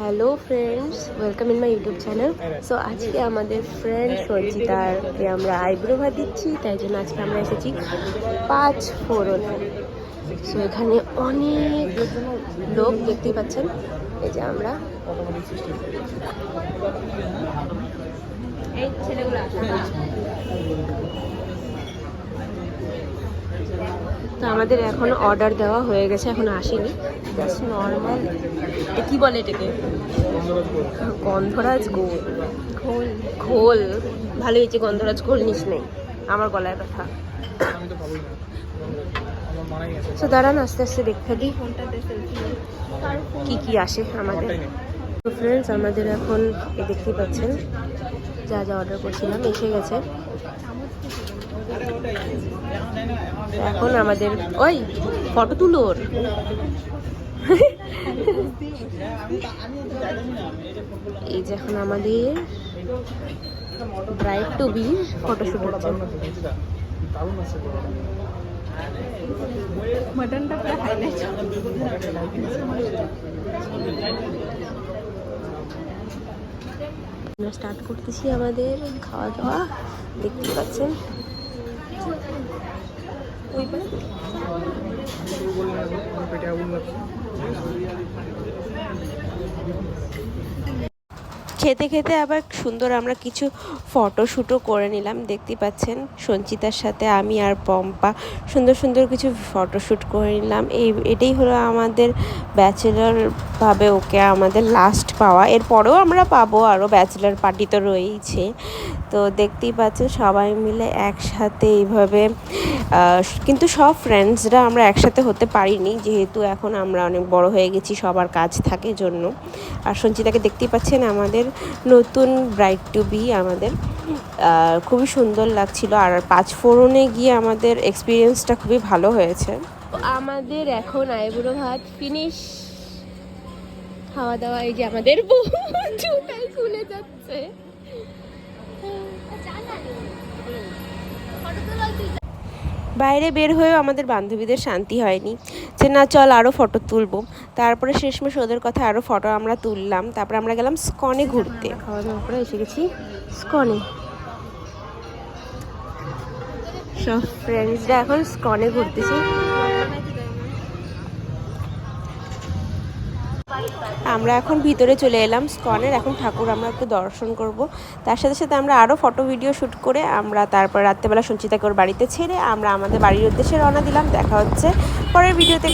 Hello friends welcome in my YouTube channel so আজকে আমাদের friend সঞ্চিতারকে আমরা আইব্রো ভাত দিচ্ছি, তাই জন্য আজকে আমরা এসেছি পাঁচ ফোরনে সো এখানে অনেক লোক দেখতেই পাচ্ছেন। এই যে আমরা। ছেলেগুলো। তো আমাদের এখন অর্ডার দেওয়া হয়ে গেছে এখন আসেনি। জাস্ট নর্মাল কি বলে এটাকে? গন্ধরাজ গোল। ঘোল। ঘোল। ভালো হয়েছে গন্ধরাজ ঘোল নিস নেই আমার গলায় ব্যথা। তো দাঁড়ান আস্তে আস্তে দেখতে দিই কি কি আসে আমাদের? তো ফ্রেন্ডস আমাদের এখন এ দেখতেই পাচ্ছেন। যা যা অর্ডার করছিলাম এসে গেছে। এখন আমাদের ওই ফটো তুলোর। এই যে এখন আমাদের ব্রাইড টু বি ফটোশুট হচ্ছে। মাটনটা পুরো হাইলাইট আমরা স্টার্ট করতেছি আমাদের খাওয়া দাওয়া দেখতে পাচ্ছেন। ওই পারে আমার পেটে আগুন লাগছে খেতে খেতে আবার সুন্দর আমরা কিছু ফটোশ্যুটও করে নিলাম। দেখতে পাচ্ছেন সঞ্চিতার সাথে আমি আর পম্পা সুন্দর সুন্দর কিছু ফটোশ্যুট করে নিলাম। এই, এটাই হলো আমাদের ব্যাচেলর ভাবে ওকে আমাদের লাস্ট পাওয়া। এরপরেও আমরা পাবো আরও ব্যাচেলর পার্টি তো রয়েইছে। তো দেখতেই পাচ্ছেন সবাই মিলে একসাথে এইভাবে কিন্তু সব ফ্রেন্ডসরা আমরা একসাথে হতে পারিনি, যেহেতু এখন আমরা অনেক বড় হয়ে গেছি, সবার কাজ থাকে জন্য। আর সঞ্চিতাকে দেখতেই পাচ্ছেন আমাদের নতুন ব্রাইট টু বি আমাদের। খুবই সুন্দর লাগছিল আর পাঁচ ফোড়নে গিয়ে আমাদের এক্সপিরিয়েন্সটা খুবই ভালো হয়েছে। আমাদের এখন আইবুড়ো ভাত ফিনিশ খাওয়া দাওয়া, এই যে আমাদের চুটাই খুলে যাচ্ছে। বাইরে বের হয়েও আমাদের বান্ধবীদের শান্তি হয়নি। যে না, চল আরও ফটো তুলবো। তারপরে শেষমেশ ওদের কথা আরও ফটো আমরা তুললাম। তারপরে আমরা গেলাম স্কনে ঘুরতে। খাওয়া দাওয়া করে এসে গেছি স্কনে। সব ফ্রেন্ডসরা এখন স্কনে ঘুরতেছি। আমরা এখন ভিতরে চলে এলাম স্কনের। এখন ঠাকুর আমরা একটু দর্শন করব। তার সাথে সাথে আমরা আরও ফটো ভিডিও শ্যুট করে আমরা তারপর রাত্রেবেলা সঞ্চিতাকে ওর বাড়িতে ছেড়ে আমরা আমাদের বাড়ির উদ্দেশ্যে রওনা দিলাম। দেখা হচ্ছে পরের ভিডিওতে